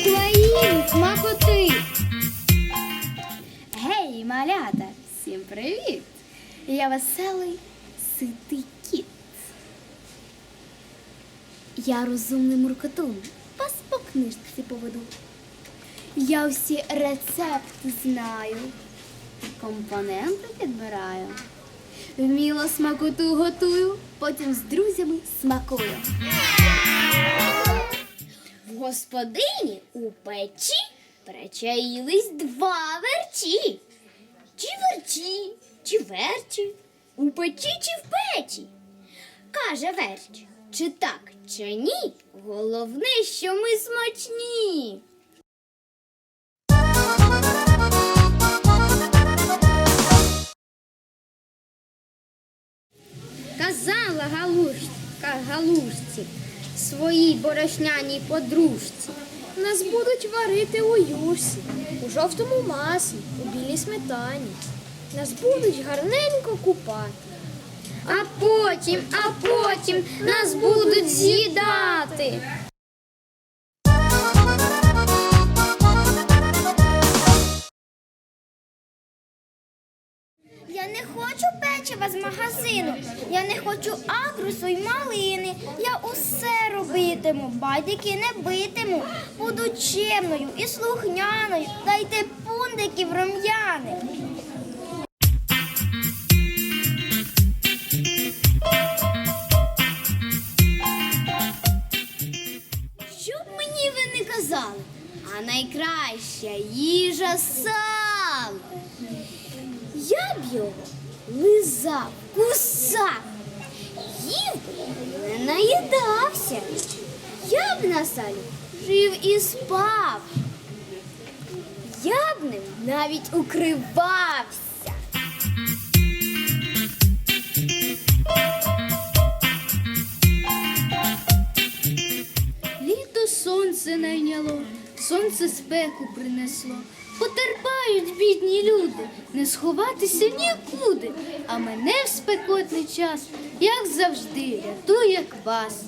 Україні смакоти. Гей, малята! Всім привіт! Я веселий ситий кіт. Я розумний муркотун. Вас по книжці поведу. Я всі рецепти знаю. Компоненти підбираю. Вміло смакоту готую, потім з друзями смакую. Господині у печі причаїлись два верчі. Чи верчі, чи верчі, у печі чи в печі? Каже верч, чи так, чи ні? Головне, що ми смачні. Казала галушка галушці своїй борошняній подружці. Нас будуть варити у юрсі, у жовтому маслі, у білій сметані. Нас будуть гарненько купати. А потім, а потім нас будуть з'їдати. Хочу печива з магазину, я не хочу агрусу й малини. Я усе робитиму, байдики не битиму. Буду чемною і слухняною. Дайте пундиків рум'яних. Що б мені ви не казали, а найкраща їжа сало. Я б його лизав, кусав, їв би, не наїдався. Я б на салі жив і спав. Я б ним навіть укривався. Літо сонце найняло, сонце спеку принесло. Потерпають бідні люди, не сховатися нікуди. А мене в спекотний час, як завжди, рятує квас.